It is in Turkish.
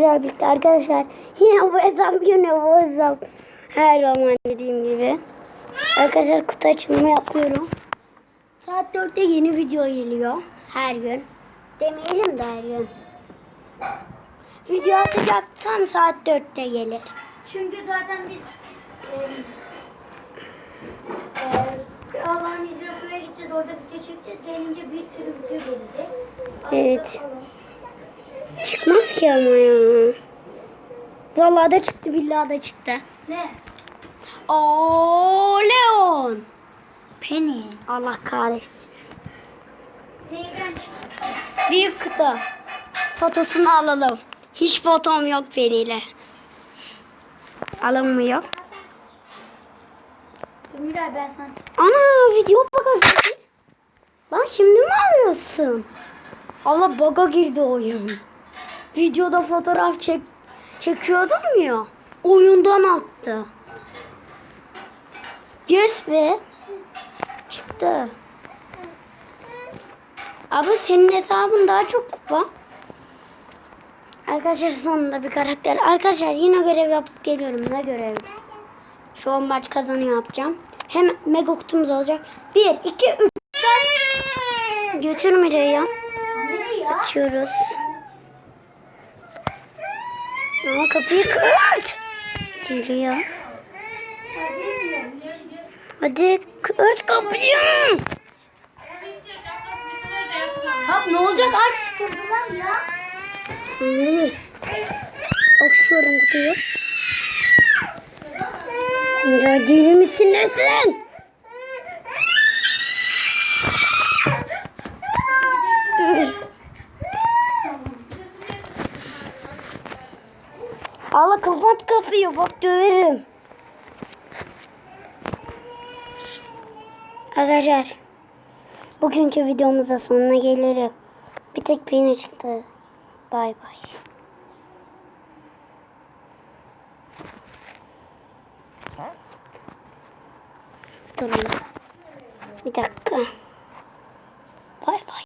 Güzel birlikte arkadaşlar. Yine bu hesap yine bu hesap. Her zaman dediğim gibi. Arkadaşlar kutu açılımı yapıyorum. Saat 4'te yeni video geliyor. Her gün. Demeyelim de her gün. Video atacaksam saat 4'te gelir. Çünkü zaten biz e, e, Allah'ın hidrofoya gideceğiz orada video çekeceğiz. Gelince bir sürü video gelecek. Evet. Çıkmaz ki ama ya. Vallahi da çıktı billahi da çıktı. Ne? Oo Leon. Penny. Allah kahretsin. Neyden çıktı? Büyük kutu. Fotosunu alalım. Hiç fotom yok Peri'yle. Alınmıyor. Miray ben sana Ana video girdi. Lan şimdi mi arıyorsun? Allah bug'a girdi oyun. Videoda fotoğraf çek çekiyordum ya. Oyundan attı. Yes be. Çıktı. Abi senin hesabın daha çok kupa. Arkadaşlar sonunda bir karakter. Arkadaşlar yine görev yapıp geliyorum. Ne görevi? Şu an maç kazanıyor yapacağım. Hem mega kutumuz olacak. 1, 2, 3. Götür Miray'ı. Açıyoruz. Ama kapıyı kırt. Geliyor. Hadi kırt kapıyı. Tam ne olacak aç sıkıldılar ya. Hmm. Açıyorum kutuyu. Ya deli misin nesin? Allah kapat kapıyı bak döverim. Arkadaşlar bugünkü videomuzda sonuna gelirim. Bir tek peynir çıktı. Bay bay. Durun. Bir dakika.